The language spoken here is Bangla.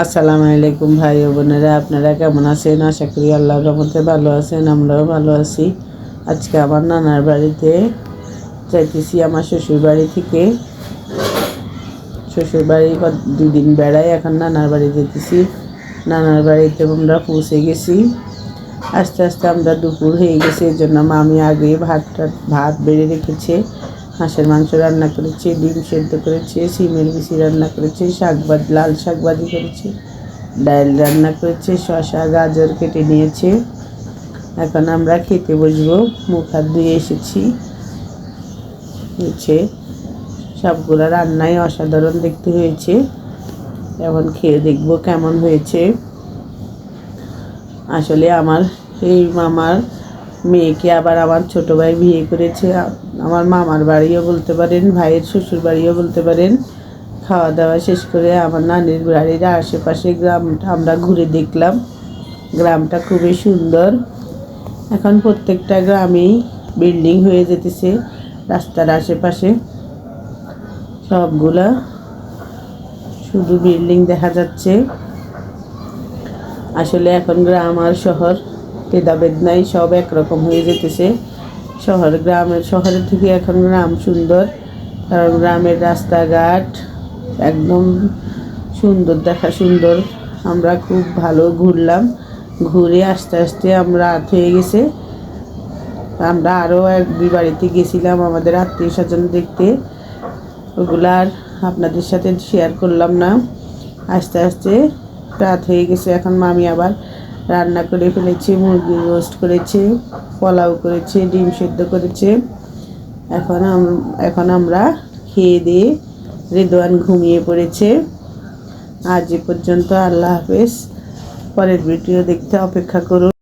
আসসালামু আলাইকুম ভাই ও বোনেরা, আপনারা কেমন আছেন? আশা করি আল্লাহর রহমতে ভালো আছেন, আমরাও ভালো আছি। আজকে আমার নানার বাড়িতে যাইতেছি আমার শ্বশুর বাড়ি থেকে। শ্বশুর বাড়ি দুদিন বেড়াই এখন নানার বাড়ি যেতেছি নানার বাড়িতে আমরা পৌঁছে গেছি। আস্তে আস্তে আমরা দুপুর হয়ে গেছে এই জন্য মামি আগে ভাতটা ভাত বেড়ে রেখেছে। হাঁসের মাংস রান্না করেছে, ডিম সেদ্ধ করেছে, সিমের বিচি রান্না করেছে শাক ভাজ লাল শাক ভাজি করেছে, ডাল রান্না করেছে, শসা, গাজর কেটে নিয়েছে। এখন আমরা খেতে বসবো, মুখ হাত ধুয়ে এসেছি। হয়েছে, সবগুলো রান্নাই অসাধারণ দেখতে হয়েছে। এখন খেয়ে দেখব কেমন হয়েছে। আসলে আমার এই মামার মেয়েকে আবার আমার ছোট ভাই বিয়ে করেছে। আমার মামার বাড়িও বলতে পারেন, ভাইয়ের শ্বশুর বাড়িও বলতে পারেন। খাওয়া দাওয়া শেষ করে আমার নানির বাড়ির আশেপাশে গ্রামটা আমরা ঘুরে দেখলাম। গ্রামটা খুবই সুন্দর। এখন প্রত্যেকটা গ্রামেই বিল্ডিং হয়ে যেতেছে রাস্তার আশেপাশে। সবগুলা শুধু বিল্ডিং দেখা যাচ্ছে। আসলে এখন গ্রাম আর শহর ভেদাভেদ নাই, সব একরকম হয়ে যেতেছে। শহর গ্রামের, শহরের থেকে এখন গ্রাম সুন্দর, কারণ গ্রামের রাস্তাঘাট একদম সুন্দর, দেখা সুন্দর। আমরা খুব ভালো ঘুরলাম। ঘুরে আস্তে আস্তে আমরা রাত হয়ে গেছে। আমরা আরও এক দুই বাড়িতে গেছিলাম আমাদের আত্মীয় স্বজন দেখতে। ওগুলো আর আপনাদের সাথে শেয়ার করলাম না। আস্তে আস্তে রাত হয়ে গেছে, এখন মামি আবার রান্না করে ফেলেছি মুরগি রোস্ট করেছে, পোলাও করেছে, ডিম সেদ্ধ করেছে। এখন এখন আমরা খেয়ে দিয়ে রেদোয়ান ঘুমিয়ে পড়েছে। আজ এ পর্যন্ত আল্লাহ হাফেজ। পরের ভিডিও দেখতে অপেক্ষা করুন।